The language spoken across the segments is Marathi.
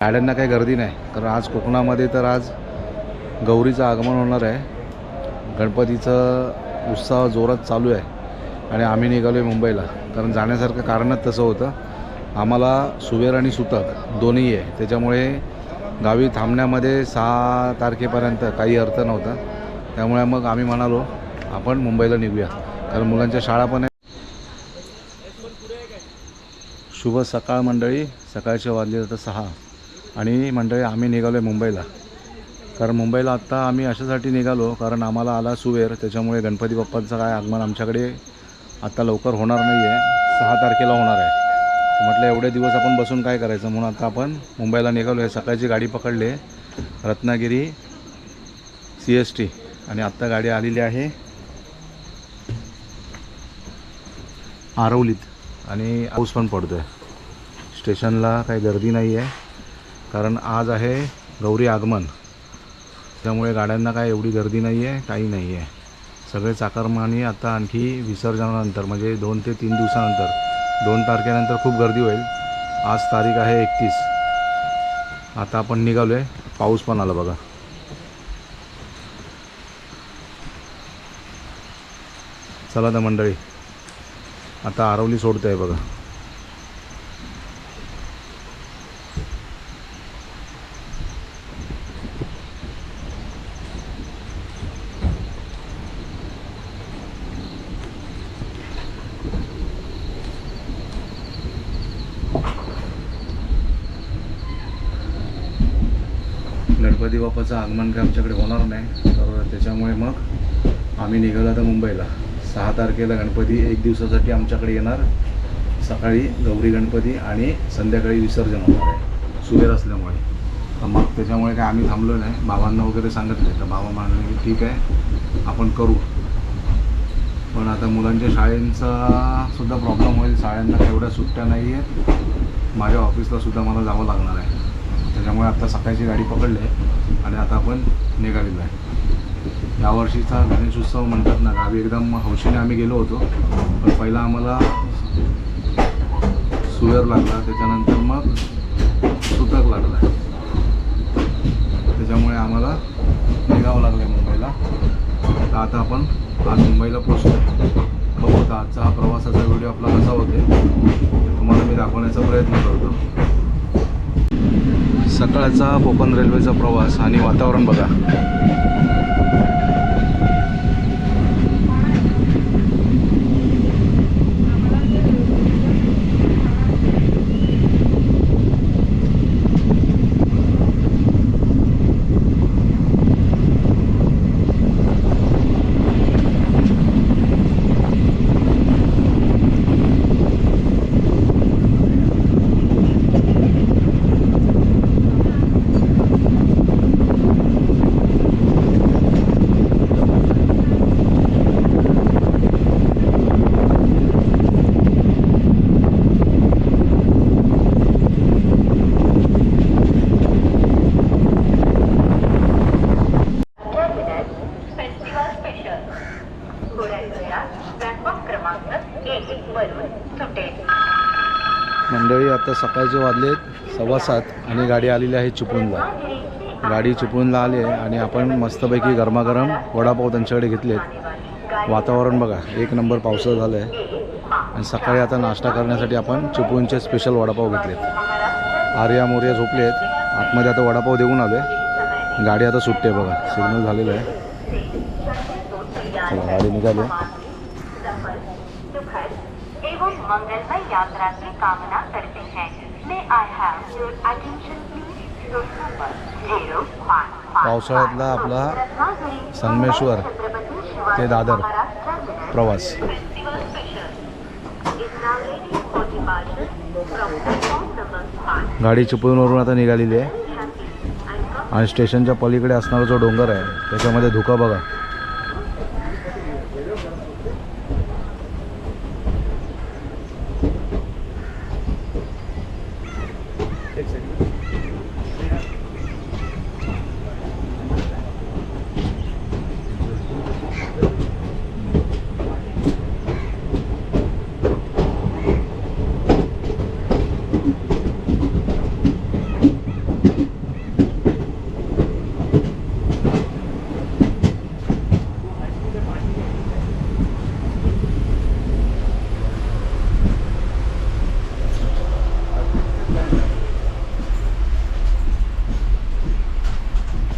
गाड्यांना काही गर्दी नाही. कारण आज कोकणामध्ये तर आज गौरीचं आगमन होणार आहे. गणपतीचं उत्साह जोरात चालू आहे. आणि आम्ही निघालो आहे मुंबईला. कारण जाण्यासारखं कारणच तसं होतं. आम्हाला सुवेर आणि सुतक दोन्ही आहे. त्याच्यामुळे गावी थांबण्यामध्ये सहा तारखेपर्यंत काही अर्थ नव्हता. त्यामुळे मग आम्ही म्हणालो आपण मुंबईला निघूया. कारण मुलांच्या शाळा पण आहे शुभ सकाळ मंडळी. सकाळचे वाजले जातं सहा. आणि मंडळी आम्ही निघालो आहे मुंबईला. कारण मुंबईला आत्ता आम्ही अशासाठी निघालो कारण आम्हाला आला सुवेर त्याच्यामुळे गणपती बाप्पांचं काय आगमन आमच्याकडे आत्ता लवकर होणार नाही आहे सहा तारखेला होणार आहे. म्हटलं एवढे दिवस आपण बसून काय करायचं? म्हणून आता आपण मुंबईला निघालो आहे सकाळची गाडी पकडली आहे रत्नागिरी सी एस टी. आणि आत्ता गाडी आलेली आहे आरवलीत. आणि पाऊस पण पडतो आहे स्टेशनला काही गर्दी नाही आहे कारण आज आहे गौरी आगमन. त्यामुळे गाड्यांना काय एवढी गर्दी नाही आहे काही नाही आहे सगळे चाकरमानी आता आणखी विसर्जनानंतर म्हणजे दोन ते तीन दिवसानंतर दोन तारखेनंतर खूप गर्दी होईल. आज तारीख आहे एकतीस. आता आपण निघालो आहे पाऊस पण आला बघा. चला तर मंडळी आता आरवली सोडते आहे बघा. गणपती बाप्पाचं आगमन काय आमच्याकडे होणार नाही. तर त्याच्यामुळे मग आम्ही निघालो आता मुंबईला. सहा तारखेला गणपती एक दिवसासाठी आमच्याकडे येणार. सकाळी गौरी गणपती आणि संध्याकाळी विसर्जन होणार आहे. सुवेर असल्यामुळे. तर मग त्याच्यामुळे काय आम्ही थांबलो नाही. बाबांना वगैरे सांगितले. तर बाबा म्हणाले की ठीक आहे आपण करू. पण आता मुलांच्या शाळेंचा सुद्धा प्रॉब्लेम होईल. शाळांना एवढ्या सुट्ट्या नाही आहेत माझ्या ऑफिसला सुद्धा मला जावं लागणार आहे. त्याच्यामुळे आता सकाळची गाडी पकडली आहे आणि आता आपण निघालेलो आहे. यावर्षीचा गणेश उत्सव म्हणतात ना गावी एकदम हौशीने आम्ही गेलो होतो. पण पहिला आम्हाला सुयर लागला त्याच्यानंतर मग सुतक लागला. त्याच्यामुळे आम्हाला निघावं लागलं आहे मुंबईला. तर आता आपण आज मुंबईला पोचतो बघू तर आजचा हा प्रवासाचा व्हिडिओ आपला कसा होते तुम्हाला मी दाखवण्याचा प्रयत्न करतो. सकाळचा कोकण रेल्वेचा प्रवास आणि वातावरण बघा. मंडळी आता सकाळचे वाजले सव्वा सात आणि गाडी आलेली आहे चिपळूणला. गाडी चिपळूणला आली आहे आणि आपण मस्तपैकी गरमागरम वडापाव त्यांच्याकडे घेतलेत वातावरण बघा एक नंबर पावसाळा झालं आहे आणि सकाळी आता नाश्ता करण्यासाठी आपण चिपळूणचे स्पेशल वडापाव घेतलेत आर्या मोर्या झोपले आहेत. आतमध्ये आता वडापाव देऊन आलो आहे गाडी आता सुटते आहे बघा सिग्नल झालेलं आहे. गाडी निघाली आहे. एवं मंगलमय यात्रा की कामना करते हैं। May I have please your number zero पावसाळ्यातला आपला संगमेश्वर ते दादर प्रवास. गाडी चिपळूणवरून आता निघालेली आहे. आणि स्टेशनच्या पलीकडे असणारा जो डोंगर आहे त्याच्यामध्ये धुका बघा.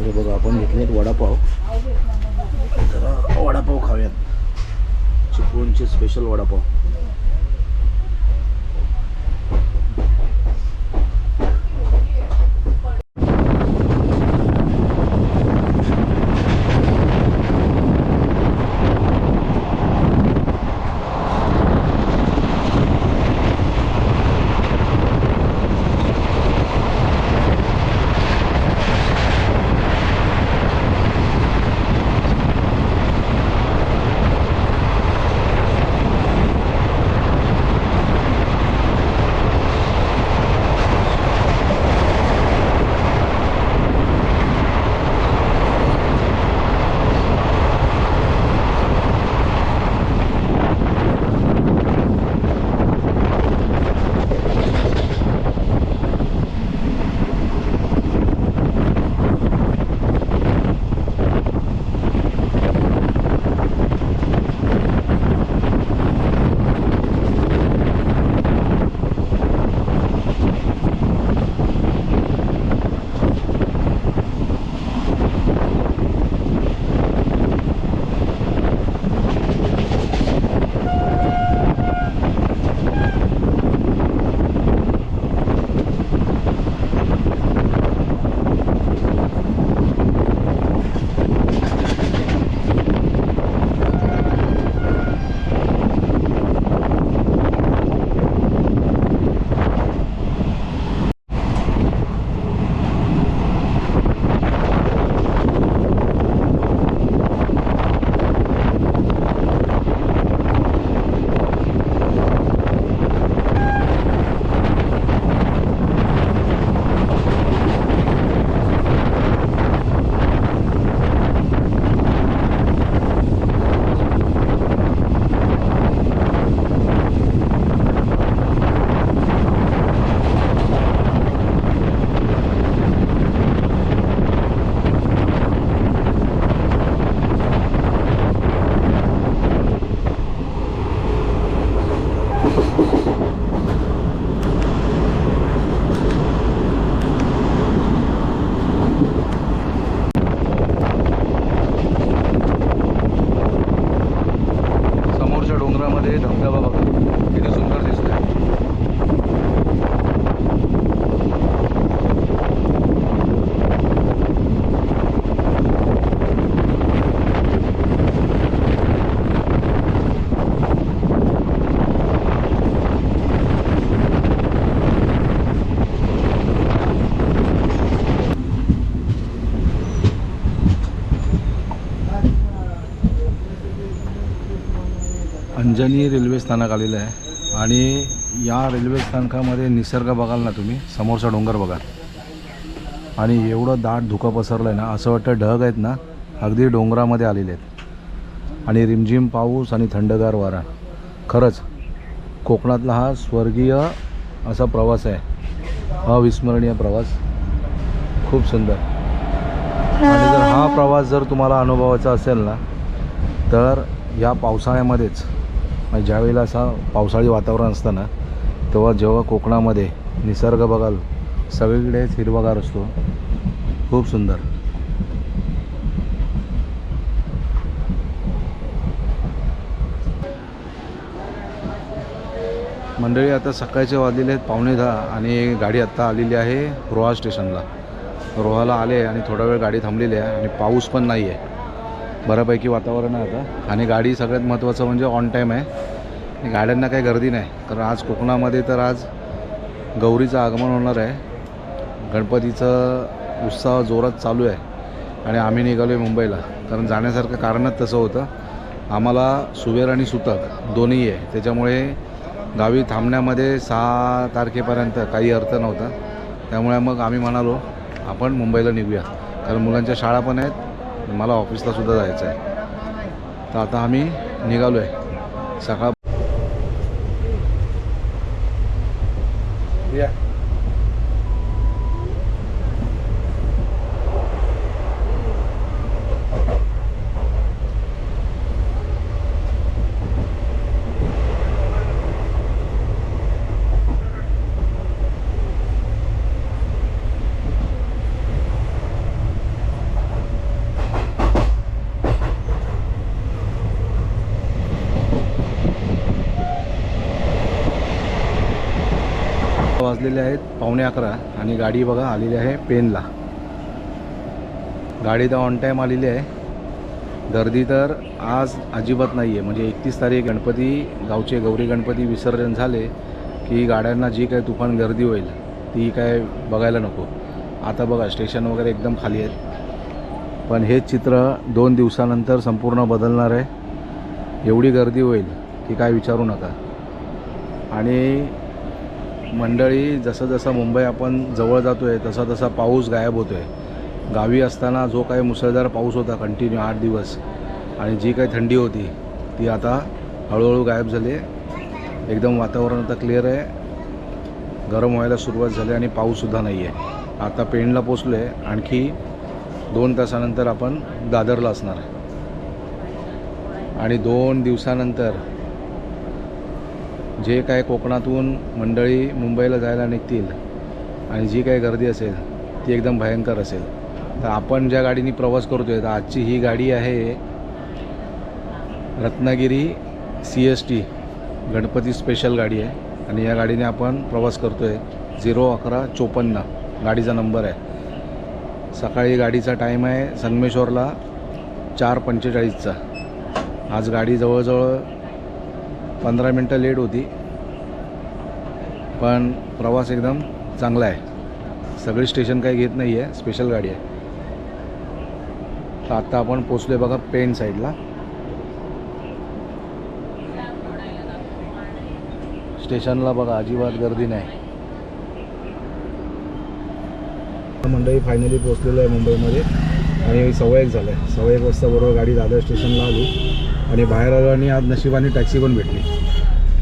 बघा आपण घेतलेत वडापाव. जरा वडापाव खाऊयात. चिपळूणचे स्पेशल वडापाव. अंजनी रेल्वे स्थानक आलेलं आहे. आणि या रेल्वे स्थानकामध्ये निसर्ग बघाल ना तुम्ही समोरचा डोंगर बघा. आणि एवढं दाट धुकं पसरलं आहे ना असं वाटतं ढग आहेत ना अगदी डोंगरामध्ये आलेले आहेत. आणि रिमझिम पाऊस आणि थंडगार वारा. खरंच कोकणातला हा स्वर्गीय असा प्रवास आहे. अविस्मरणीय प्रवास. खूप सुंदर. आणि जर हा प्रवास जर तुम्हाला अनुभवायचा असेल ना तर या पावसाळ्यामध्येच म्हणजे ज्यावेळेला असा पावसाळी वातावरण असतं ना तेव्हा जेव्हा कोकणामध्ये निसर्ग बघाल सगळीकडेच हिरवागार असतो. खूप सुंदर. मंडळी आता सकाळचे वाजलेले आहेत पावणे दहा आणि गाडी आत्ता आलेली आहे रोहा स्टेशनला. रोहाला आले आणि थोडा वेळ गाडी थांबलेली आहे आणि पाऊस पण नाही आहे बऱ्यापैकी वातावरण आहे आता. आणि गाडी सगळ्यात महत्त्वाचं म्हणजे ऑन टाईम आहे. गाड्यांना काही गर्दी नाही. कारण आज कोकणामध्ये तर आज गौरीचं आगमन होणार आहे. गणपतीचं उत्साह जोरात चालू आहे. आणि आम्ही निघालो आहे मुंबईला. कारण जाण्यासारखं कारणच तसं होतं. आम्हाला सुवेर आणि सुतक दोन्ही आहे. त्याच्यामुळे गावी थांबण्यामध्ये सहा तारखेपर्यंत काही अर्थ नव्हता. त्यामुळे मग आम्ही म्हणालो आपण मुंबईला निघूया. कारण मुलांच्या शाळा पण आहेत. मला ऑफिसला सुद्धा जायचं आहे. तर आता आम्ही निघालो आहे सकाळ या. वाजलेले आहेत पावणे अकरा आणि गाडी बघा आलेली आहे पेनला. गाडी तर ऑन टाईम आलेली आहे. गर्दी तर आज अजिबात नाही आहे म्हणजे एकतीस तारीख गणपती गावचे गौरी गणपती विसर्जन झाले की गाड्यांना जी काही तुफान गर्दी होईल ती काय बघायला नको. आता बघा स्टेशन वगैरे एकदम खाली आहेत. पण हेच चित्र दोन दिवसानंतर संपूर्ण बदलणार आहे. एवढी गर्दी होईल की काय विचारू नका. आणि मंडळी जसं जसं मुंबई आपण जवळ जातो आहे तसा तसा पाऊस गायब होतो आहे गावी असताना जो काही मुसळधार पाऊस होता कंटिन्यू आठ दिवस आणि जी काही थंडी होती ती आता हळूहळू गायब झाली आहे. एकदम वातावरण आता क्लिअर आहे. गरम व्हायला सुरुवात झाली आणि पाऊससुद्धा नाही आहे आता पेणला पोचलो आहे आणखी दोन तासानंतर आपण दादरला असणार आणि दोन दिवसानंतर जे काय कोकणातून मंडळी मुंबईला जायला निघतील आणि जी काही गर्दी असेल ती एकदम भयंकर असेल. तर आपण ज्या गाडीने प्रवास करतो आहे तर आजची ही गाडी आहे Ratnagiri C S T Ganpati special गाडी आहे. आणि या गाडीने आपण प्रवास करतो आहे झिरो अकरा चोपन्न. गाडीचा नंबर आहे. सकाळी गाडीचा टाईम आहे संगमेश्वरला चार पंचेचाळीसचा. आज गाडी जवळजवळ पंधरा मिनटं लेट होती. पण प्रवास एकदम चांगला आहे. सगळी स्टेशन काही घेत नाही आहे स्पेशल गाडी आहे. तर आत्ता आपण पोचलो आहे बघा पेन साईडला स्टेशनला बघा अजिबात गर्दी नाही. मंडळी फायनली पोचलेलो आहे मुंबईमध्ये. आणि सव्वा एक झालं आहे सव्वा एक वाजता बरोबर गाडी दादर स्टेशनला आली. आणि बाहेर आलो आणि आज नशिबाने टॅक्सी पण भेटली.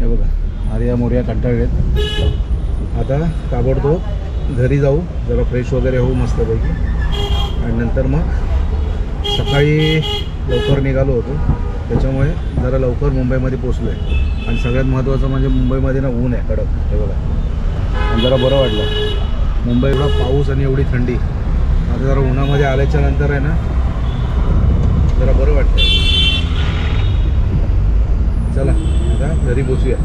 हे बघा आर्या मोर्या कंटाळलेत. आता ताबडतोब घरी जाऊ जरा फ्रेश वगैरे होऊ मस्तपैकी. आणि नंतर मग सकाळी लवकर निघालो होतो. त्याच्यामुळे जरा लवकर मुंबईमध्ये पोचलो आहे आणि सगळ्यात महत्त्वाचं म्हणजे मुंबईमध्ये ना ऊन आहे कडक. हे बघा. आणि जरा बरं वाटलं. मुंबई एवढा पाऊस आणि एवढी थंडी. आता जरा उन्हामध्ये आल्याच्यानंतर आहे ना जरा बरं वाटतं चला आता घरी पोचूया